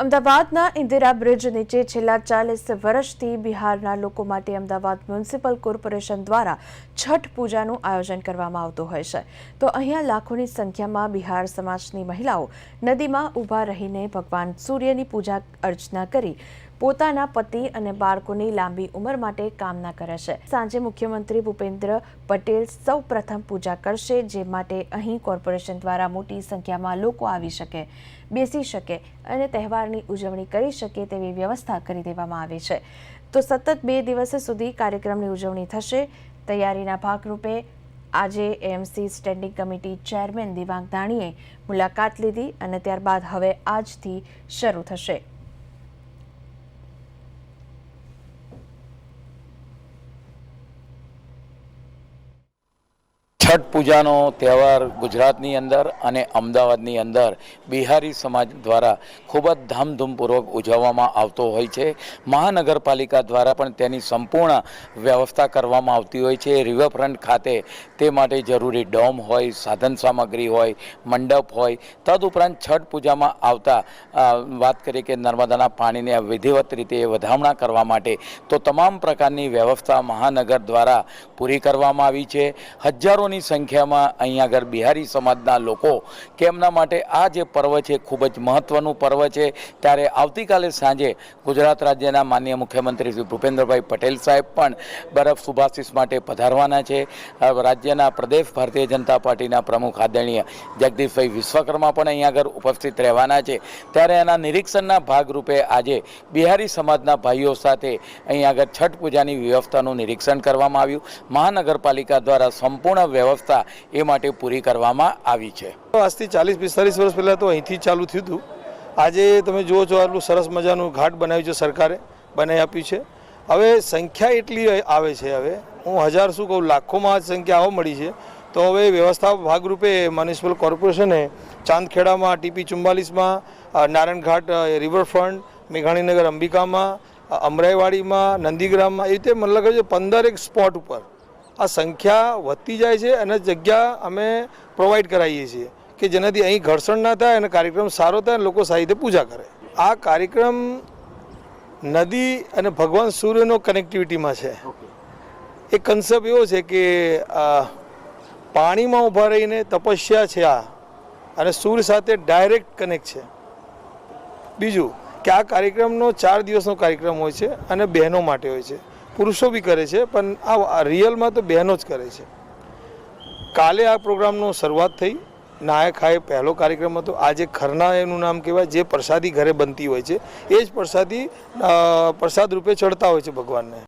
અમદાવાદના ઇન્દિરા બ્રિજ નીચે છેલ્લા ચાલીસ વર્ષથી બિહારના લોકો માટે અમદાવાદ મ્યુનિસિપલ કોર્પોરેશન દ્વારા છઠ પૂજાનું આયોજન કરવામાં આવતું હોય છે. તો અહીંયા લાખોની સંખ્યામાં બિહાર સમાજની મહિલાઓ નદીમાં ઊભા રહીને ભગવાન સૂર્યની પૂજા અર્ચના કરી પોતાના પતિ અને બાળકોની લાંબી ઉંમર માટે કામના કરે છે. સાંજે મુખ્યમંત્રી ભૂપેન્દ્ર પટેલ સૌ પ્રથમ પૂજા કરશે, જે માટે અહીં કોર્પોરેશન દ્વારા મોટી સંખ્યામાં લોકો આવી શકે, બેસી શકે અને તહેવારની ઉજવણી કરી શકે તેવી વ્યવસ્થા કરી દેવામાં આવી છે. તો સતત બે દિવસ સુધી કાર્યક્રમની ઉજવણી થશે. તૈયારીના ભાગરૂપે આજે AMC standing committee chairman Divang દાણીએ મુલાકાત લીધી અને ત્યારબાદ હવે આજથી શરૂ થશે. છઠ પૂજાનો તહેવાર ગુજરાતની અંદર અને અમદાવાદની અંદર બિહારી સમાજ દ્વારા ખૂબ જ ધામધૂમપૂર્વક ઉજવવામાં આવતો હોય છે. મહાનગરપાલિકા દ્વારા પણ તેની સંપૂર્ણ વ્યવસ્થા કરવામાં આવતી હોય છે. રિવરફ્રન્ટ ખાતે તે માટે જરૂરી ડોમ હોય, સાધન સામગ્રી હોય, મંડપ હોય. તદુપરાંત છઠ પૂજામાં આવતા વાત કરીએ કે નર્મદાના પાણીને વિધિવત રીતે વધામણા કરવા માટે તો તમામ પ્રકારની વ્યવસ્થા મહાનગર દ્વારા પૂરી કરવામાં આવી છે. હજારોની સંખ્યામાં અહીંયા આગળ બિહારી સમાજના લોકો કે એમના માટે આ જે પર્વ છે ખૂબ જ મહત્ત્વનું પર્વ છે. ત્યારે આવતીકાલે સાંજે ગુજરાત રાજ્યના માન્ય મુખ્યમંત્રી શ્રી ભૂપેન્દ્રભાઈ પટેલ સાહેબ પણ બરફ સુભાષિસ માટે પધારવાના છે. રાજ્યના પ્રદેશ ભારતીય જનતા પાર્ટીના પ્રમુખ આદરણીય જગદીશભાઈ વિશ્વકર્મા પણ અહીંયા આગળ ઉપસ્થિત રહેવાના છે. ત્યારે એના નિરીક્ષણના ભાગરૂપે આજે બિહારી સમાજના ભાઈઓ સાથે અહીંયા આગળ છઠ પૂજાની વ્યવસ્થાનું નિરીક્ષણ કરવામાં આવ્યું. મહાનગરપાલિકા દ્વારા સંપૂર્ણ વ્યવસ્થા એ માટે પૂરી કરવામાં આવી છે. આજથી ચાલીસ, પિસ્તાલીસ વર્ષ પહેલાં તો અહીંથી ચાલુ થયું હતું. આજે તમે જુઓ છો આટલું સરસ મજાનું ઘાટ બનાવ્યું છે સરકારે, બનાવી આપ્યું છે. હવે સંખ્યા એટલી આવે છે હવે. હું હજાર શું કહું, લાખોમાં સંખ્યા આવો મળી છે. તો હવે વ્યવસ્થા ભાગરૂપે મ્યુનિસિપલ કોર્પોરેશને ચાંદખેડામાં, ટીપી ચુમ્બાલીસમાં નારાયણ ઘાટ રિવરફ્રન્ટ મેઘાણીનગર અંબિકામાં અમરાઈવાડીમાં, નંદીગ્રામમાં, એ રીતે મને લાગે છે પંદરેક સ્પોટ ઉપર આ સંખ્યા વધતી જાય છે અને જગ્યા અમે પ્રોવાઈડ કરાવીએ છીએ કે જેનાથી અહીં ઘર્ષણ ના થાય અને કાર્યક્રમ સારો થાય અને લોકો સારી રીતે પૂજા કરે. આ કાર્યક્રમ નદી અને ભગવાન સૂર્યનો કનેક્ટિવિટીમાં છે. એક કન્સેપ્ટ એવો છે કે પાણીમાં ઊભા રહીને તપસ્યા છે આ અને સૂર્ય સાથે ડાયરેક્ટ કનેક્ટ છે. બીજું કે આ કાર્યક્રમનો ચાર દિવસનો કાર્યક્રમ હોય છે અને બહેનો માટે હોય છે. પુરુષો બી કરે છે, પણ આ રિયલમાં તો બહેનો જ કરે છે. કાલે આ પ્રોગ્રામનો શરૂઆત થઈ. નાયક ખાય પહેલો કાર્યક્રમ હતો. આજે ખરના એનું નામ કહેવાય. જે પ્રસાદી ઘરે બનતી હોય છે, એ જ પ્રસાદી પ્રસાદ રૂપે ચડતા હોય છે ભગવાનને.